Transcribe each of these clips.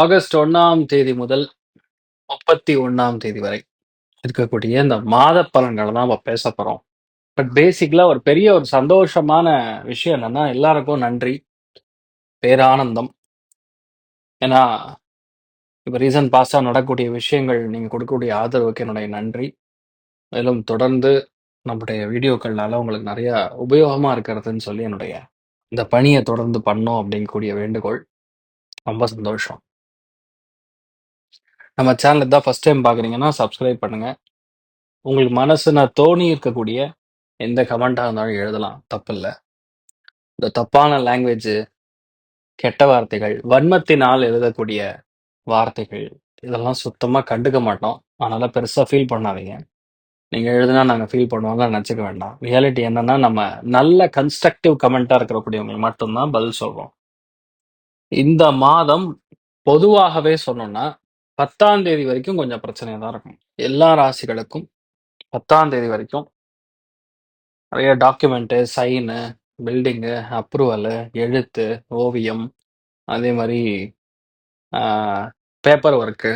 August ஒன்னாம் தேதி முதல் முப்பத்தி ஒன்னாம் தேதி வரை இருக்கக்கூடிய இந்த மாத பலன்களை தான் நம்ம பேச போறோம். பட் பேசிக்கலா ஒரு பெரிய ஒரு சந்தோஷமான விஷயம் என்னன்னா எல்லாருக்கும் நன்றி பேரானந்தம். ஏன்னா இப்போ ரீசன்ட் பாஸ்டாக நடக்கக்கூடிய விஷயங்கள் நீங்கள் கொடுக்கக்கூடிய ஆதரவுக்கு என்னுடைய நன்றி. மேலும் தொடர்ந்து நம்முடைய வீடியோக்கள்னால உங்களுக்கு நிறைய உபயோகமாக இருக்கிறதுன்னு சொல்லி என்னுடைய இந்த பணியை தொடர்ந்து பண்ணோம் அப்படிங்கக்கூடிய வேண்டுகோள். ரொம்ப சந்தோஷம். நம்ம சேனல் தான் ஃபர்ஸ்ட் டைம் பார்க்குறீங்கன்னா சப்ஸ்கிரைப் பண்ணுங்க. உங்களுக்கு மனசுன தோணி இருக்கக்கூடிய எந்த கமெண்ட்டாக இருந்தாலும் எழுதலாம். தப்பில்லை. இந்த தப்பான லாங்குவேஜ் கெட்ட வார்த்தைகள் வன்மத்தினால் எழுதக்கூடிய வார்த்தைகள் இதெல்லாம் சுத்தமாக கண்டுக்க மாட்டோம். அதனால பெருசாக ஃபீல் பண்ணாதீங்க. நீங்கள் எழுதுனா நாங்கள் ஃபீல் பண்ணுவோம்லாம் நினச்சிக்க வேண்டாம். ரியாலிட்டி என்னன்னா நம்ம நல்ல கன்ஸ்ட்ரக்டிவ் கமெண்ட்டாக இருக்கக்கூடியவங்களுக்கு மட்டும்தான் பதில் சொல்கிறோம் இந்த மாதம் பொதுவாகவே சொன்னோம்னா பத்தாம் தேதி வரைக்கும் கொஞ்சம் பிரச்சனையாக தான் இருக்கும். எல்லா ராசிகளுக்கும் பத்தாம் தேதி வரைக்கும் நிறைய டாக்குமெண்ட்டு சைனு பில்டிங்கு அப்ரூவலு எழுத்து ஓவியம் அதே மாதிரி பேப்பர் ஒர்க்கு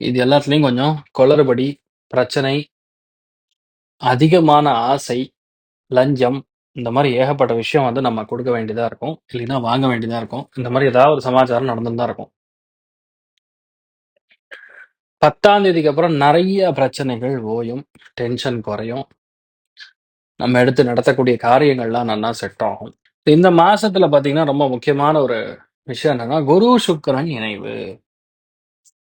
இது எல்லாத்துலேயும் கொஞ்சம் குளறுபடி பிரச்சனை அதிகமான ஆசை லஞ்சம் இந்த மாதிரி ஏகப்பட்ட விஷயம் வந்து நம்ம கொடுக்க வேண்டியதா இருக்கும். இல்லைன்னா வாங்க வேண்டியதா இருக்கும். இந்த மாதிரி ஏதாவது ஒரு சமாச்சாரம் நடந்துதான் தான் இருக்கும். பத்தாம் தேதிக்கு அப்புறம் நிறைய பிரச்சனைகள் ஓயும் டென்ஷன் குறையும். நம்ம எடுத்து நடத்தக்கூடிய காரியங்கள்லாம் நல்லா செட் ஆகும். இந்த மாசத்துல பாத்தீங்கன்னா ரொம்ப முக்கியமான ஒரு விஷயம் என்னன்னா குரு சுக்கிரன் இணைவு.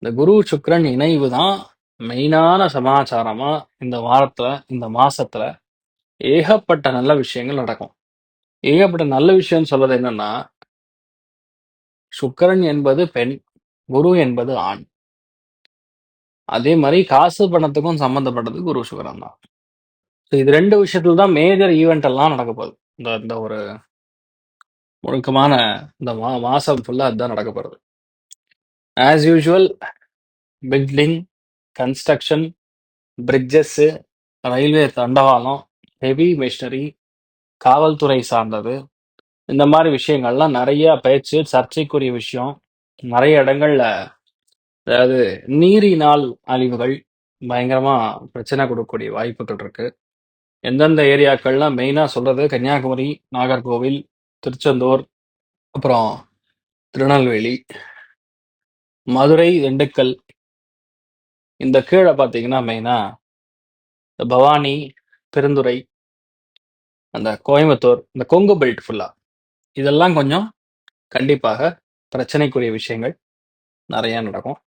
இந்த குரு சுக்கிரன் இணைவு தான் மெயினான சமாச்சாரமா இந்த வாரத்துல இந்த மாசத்துல ஏகப்பட்ட நல்ல விஷயங்கள் நடக்கும். ஏகப்பட்ட நல்ல விஷயம்னு சொல்றது என்னன்னா சுக்கிரன் என்பது பெண் குரு என்பது ஆண். அதே மாதிரி காசு பணத்துக்கும் சம்மந்தப்பட்டது குரு சுக்கிரன் தான். ஸோ இது ரெண்டு விஷயத்துல தான் மேஜர் ஈவெண்ட் எல்லாம் நடக்க போகுது. இந்த இந்த ஒரு முழுக்கமான இந்த மா மாசம் ஃபுல்லா அதுதான் நடக்க போறது. As usual building construction bridges railway தண்டவாளம் ஹெவி மிஷினரி காவல்துறை சார்ந்தது. இந்த மாதிரி விஷயங்கள்லாம் நிறைய பேச்சு சர்ச்சைக்குரிய விஷயம். நிறைய இடங்கள்ல அதாவது நீரினால் அழிவுகள் பயங்கரமா பிரச்சனை கொடுக்கக்கூடிய வாய்ப்புகள் இருக்கு. எந்தெந்த ஏரியாக்கள்லாம் மெயினா சொல்றது கன்னியாகுமரி நாகர்கோவில் திருச்செந்தூர் அப்புறம் திருநெல்வேலி மதுரை திண்டுக்கல் இந்த கீழே பார்த்தீங்கன்னா மெயினா இந்த பவானி பெருந்துறை அந்த கோயம்புத்தூர் இந்த கொங்கு பெல்ட் ஃபுல்லா இதெல்லாம் கொஞ்சம் கண்டிப்பாக பிரச்சனைக்குரிய விஷயங்கள் நிறைய நடக்கும்.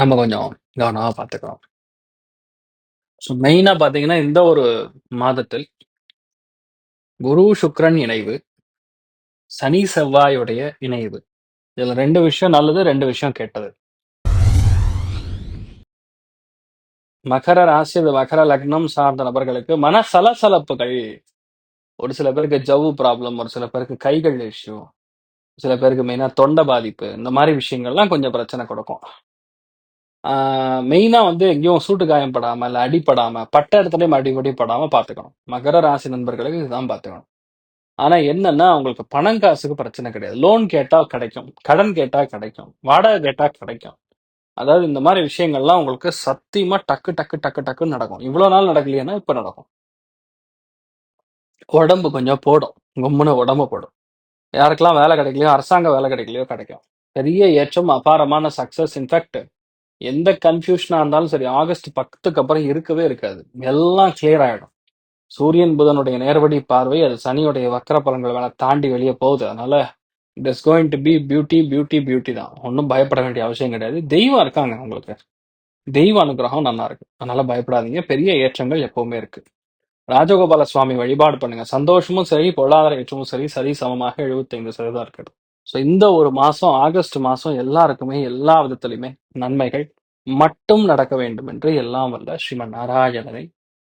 நம்ம கொஞ்சம் கவனமாக பார்த்துக்கிறோம் ஸோ மெயினாக பார்த்தீங்கன்னா இந்த ஒரு மாதத்தில் குரு சுக்ரன் இணைவு சனி செவ்வாயுடைய இணைவு. இதுல ரெண்டு விஷயம் நல்லது ரெண்டு விஷயம் கெட்டது. மகர ராசி அது மகர லக்னம் சார்ந்த நபர்களுக்கு மன சலசலப்புகள். ஒரு சில பேருக்கு ஜவ்வு ப்ராப்ளம் ஒரு சில பேருக்கு கைகள் இஷ்யூ சில பேருக்கு மெயினாக தொண்டை பாதிப்பு இந்த மாதிரி விஷயங்கள்லாம் கொஞ்சம் பிரச்சனை கொடுக்கும். மெயினாக வந்து எங்கேயும் சூட்டு காயம் படாமல் இல்லை அடிப்படாமல் பட்ட இடத்துலையும் அடிபடி படாமல் பார்த்துக்கணும் மகர ராசி நண்பர்களுக்கு இதுதான் பார்த்துக்கணும் ஆனால் என்னன்னா அவங்களுக்கு பணம் காசுக்கு பிரச்சனை கிடையாது. லோன் கேட்டால் கிடைக்கும். கடன் கேட்டால் கிடைக்கும். வாடகை கேட்டால் கிடைக்கும். அதாவது இந்த மாதிரி விஷயங்கள்லாம் உங்களுக்கு சத்தியமா டக்கு டக்கு டக்கு டக்குன்னு நடக்கும். இவ்வளோ நாள் நடக்கலையேன்னா இப்போ நடக்கும். உடம்பு கொஞ்சம் போடும். கும்முன்னு உடம்பு போடும். யாருக்கெல்லாம் வேலை கிடைக்கலையோ அரசாங்க வேலை கிடைக்கலையோ கிடைக்கும். பெரிய ஏற்றம் அபாரமான சக்சஸ் இன்ஃபேக்ட் எந்த கன்ஃபியூஷனாக இருந்தாலும் சரி ஆகஸ்ட் பத்துக்கு அப்புறம் இருக்கவே இருக்காது. எல்லாம் கிளியர் ஆயிடும். சூரியன் புதனுடைய நேர்வடி பார்வை அது சனியுடைய வக்கர பலன்கள் வேலை தாண்டி வெளியே போகுது. அதனால it is going to be beauty beauty beauty தான். ஒன்றும் பயப்பட வேண்டிய அவசியம் கிடையாது. தெய்வம் இருக்காங்க உங்களுக்கு. தெய்வ அனுகிரகம் நல்லா இருக்கு. அதனால பயப்படாதீங்க. பெரிய ஏற்றங்கள் எப்பவுமே இருக்கு. ராஜகோபால சுவாமி வழிபாடு பண்ணுங்க. சந்தோஷமும் சரி பொருளாதார ஏற்றமும் சரி சரி சமமாக எழுபத்தைந்து சதவீதம் இருக்குது ஸோ இந்த ஒரு மாசம் ஆகஸ்ட் மாசம் எல்லாருக்குமே எல்லா விதத்திலையுமே நன்மைகள் மட்டும் நடக்க வேண்டும் என்று எல்லாம் வல்ல ஸ்ரீமன் நாராயணனை